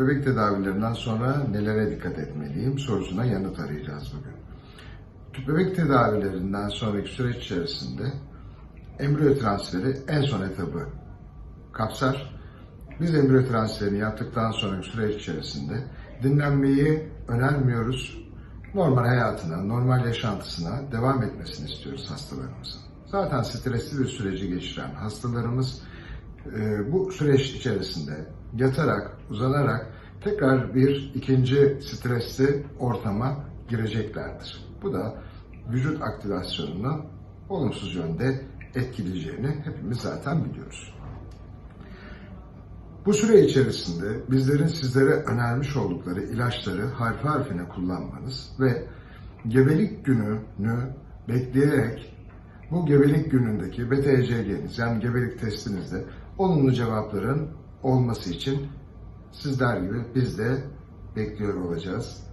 bebek tedavilerinden sonra nelere dikkat etmeliyim sorusuna yanıt arayacağız bugün. Tüp bebek tedavilerinden sonraki süreç içerisinde embriyo transferi en son etabı kapsar. Biz embriyo transferini yaptıktan sonraki süreç içerisinde dinlenmeyi önermiyoruz. Normal hayatına, normal yaşantısına devam etmesini istiyoruz hastalarımızın. Zaten stresli bir süreci geçiren hastalarımız bu süreç içerisinde yatarak, uzanarak tekrar bir ikinci stresli ortama gireceklerdir. Bu da vücut aktivasyonunu olumsuz yönde etkileyeceğini hepimiz zaten biliyoruz. Bu süre içerisinde bizlerin sizlere önermiş oldukları ilaçları harfi harfine kullanmanız ve gebelik gününü bekleyerek bu gebelik günündeki BTCG'niz yani gebelik testinizde olumlu cevapların olması için sizler gibi biz de bekliyor olacağız.